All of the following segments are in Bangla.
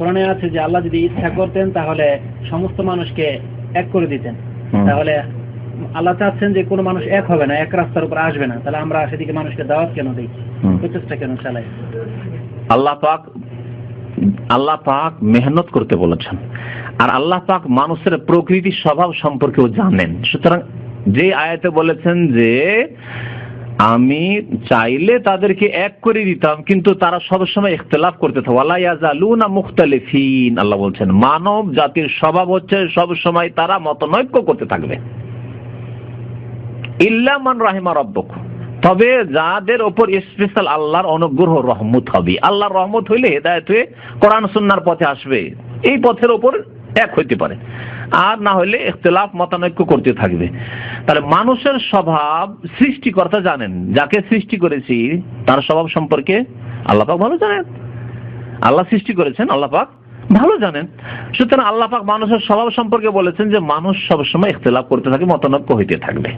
কোরআনে আছে যে আল্লাহ যদি ইচ্ছা করতেন তাহলে সমস্ত মানুষকে এক করে দিতেন। তাহলে আল্লাহ চাচ্ছেন যে কোনো মানুষ এক হবে না এক রাস্তার উপর আসবে না। তাহলে আমরা সেদিকে মানুষকে দাওয়াত কেন দিই? প্রচেষ্টা কেন চালাই? আল্লাহ পাক আল্লাহ পাক মেহনত করতে বলেছেন। আর আল্লাহ পাক মানুষের প্রকৃতির স্বভাব সম্পর্কেও জানেন। সুতরাং যে আয়াতে বলেছেন যে আমি চাইলে তাদেরকে এক করে দিতাম, কিন্তু তারা সবসময় ইখতলাফ করতে মুখতালিফিন, আল্লাহ বলছেন। মানব জাতির স্বভাব হচ্ছে সব সময় তারা মতনৈক্য করতে থাকবে। ইল্লা মান রাহিমা রব্বক। তবে যাদের ওপর স্পেশাল আল্লাহর অনুগ্রহ, রহমত হবে। আল্লাহর রহমত হইলে হেদায়ত হয়ে কোরআন সুন্নার পথে আসবে। এই পথের ওপর এক হইতে পারে। আর না হলে ইখতলাফ মতানৈক্য করতে থাকবে। তাহলে মানুষের স্বভাব সৃষ্টিকর্তা জানেন। যাকে সৃষ্টি করেছি, তার স্বভাব সম্পর্কে আল্লাহ পাক ভালো জানেন। আল্লাহ সৃষ্টি করেছেন, আল্লাহ পাক ভালো জানেন। সুতরাং আল্লাহ পাক মানুষের স্বভাব সম্পর্কে বলেছেন যে, মানুষ সবসময় ইখতলাফ করতে থাকে, মতানৈক্য হইতে থাকবে।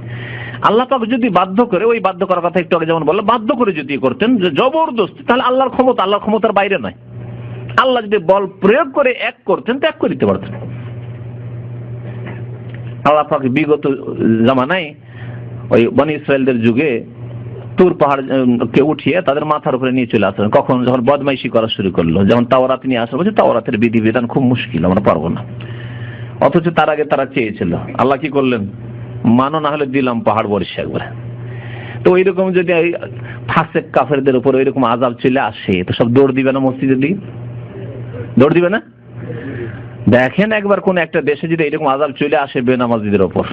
আল্লাহ পাক যদি বাধ্য করে, ওই বাধ্য করার কথা একটু আগে যেমন বললাম, বাধ্য করে যদি করতেন, যে জবরদস্তি, তাহলে আল্লাহর ক্ষমতা, আল্লাহর ক্ষমতার বাইরে নয়। আল্লাহ যদি বল প্রয়োগ করে এক করতেন, তো এক করে দিতে পারতেন। আল্লাহ বিগত জামানায় ওই বনি ইসরায়েলদের যুগে তুর পাহাড় কে উঠিয়ে তাদের মাথার উপরে নিয়ে চলে আসলেন কখন যখন বদমাইশি করা শুরু করল, যেমন তাওরাত নিয়ে আসা বলছে, তাওরাতের বিধি বিধান খুব মুশকিল, আমরা পারব না। অথচ তার আগে তারা চেয়েছিল। আল্লাহ কি করলেন? মানো না হলে দিলাম পাহাড় বর্ষে একবারে। তো ওইরকম যদি ফাসেক কাফেরদের উপর ওইরকম আজাব চলে আসে, তো সব দৌড় দিবে না মসজিদের দিকে দৌড় দিবে না? দেখেন একবার কোন একটা দেশে যদি এরকম আজাব চলে আসে বেনামাজিদের ওপর।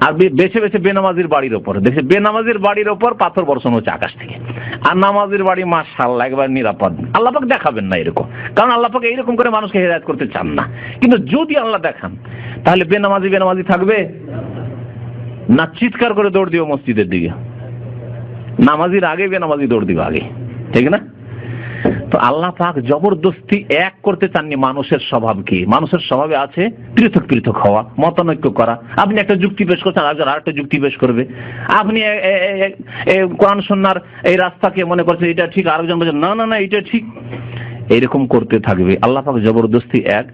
আর বেছে বেছে বেনামাজির বাড়ির ওপর। দেখছে বেনামাজির বাড়ির ওপর পাথর বর্ষণ হচ্ছে আকাশ থেকে। আর নামাজির বাড়ি মাশাল্লাহ একবার নিরাপদ। আল্লাপাক দেখাবেন না এরকম। কারণ আল্লাপাক এইরকম করে মানুষকে হেদায়ত করতে চান না। কিন্তু যদি আল্লাহ দেখান, তাহলে বেনামাজি বেনামাজি থাকবে? না চিৎকার করে দৌড় দিও মসজিদের দিকে। নামাজির আগে বেনামাজি দৌড় দিবে আগে। ঠিক না? তো আল্লাহ পাক জবরদস্তি এক করতে চাননি মানুষের স্বভাব কি? মানুষের স্বভাবে আছে পৃথক পৃথক হওয়া, মতানৈক্য করা। আপনি একটা যুক্তি পেশ করছেন, আরেকজন আরেকটা যুক্তি পেশ করবে। আপনি কোরআন সন্ন্যার এই রাস্তাকে মনে করছেন এটা ঠিক, আরেকজন বলছেন, না না না, এটা ঠিক। এইরকম করতে থাকবে। আল্লাহ পাক জবরদস্তি এক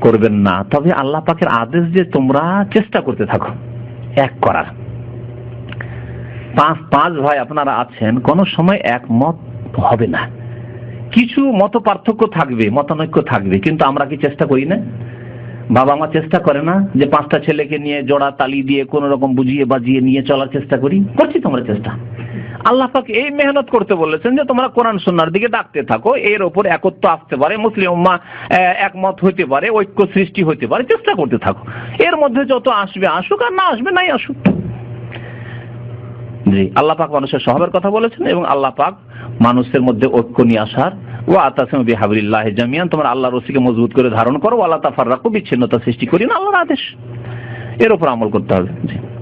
করবেন না। তবে আল্লাহ পাকের আদেশ যে তোমরা চেষ্টা করতে থাকো, এক করার। পাঁচ পাঁচ ভাই আপনারা আছেন, কোন সময় একমত হবে না। কিছু মত পার্থক্য থাকবে, মতানৈক্য থাকবে, কিন্তু আমরা কি চেষ্টা করি না? বাবা মা চেষ্টা করে না যে পাঁচটা ছেলেকে নিয়ে জোড়া তালি দিয়ে কোন রকম বুঝিয়ে বাজিয়ে নিয়ে চলার চেষ্টা করি? করছি তোমরা চেষ্টা। আল্লাহ পাক এই মেহনত করতে বলেছেন যে তোমরা কোরআন সুন্নার দিকে ডাকতে থাকো, এর ওপর একত্র আসতে পারে, মুসলিম উম্মা একমত হইতে পারে, ঐক্য সৃষ্টি হইতে পারে, চেষ্টা করতে থাকো। এর মধ্যে যত আসবে আসুক আর না আসবে নাই আসুক। জি, আল্লাহ পাক মানুষের স্বভাবের কথা বলেছেন এবং আল্লাহ পাক মানুষের মধ্যে ঐক্য নিয়ে আসার ও আতাসিম বিহাবিল্লাহ জামিয়ান তোমার আল্লাহ রসিকে মজবুত করে ধারণ করো আল্লাহ তাফার রাখো বিচ্ছিন্নতা সৃষ্টি করি না, আল্লাহর আদেশ। এর উপর আমল করতে হবে।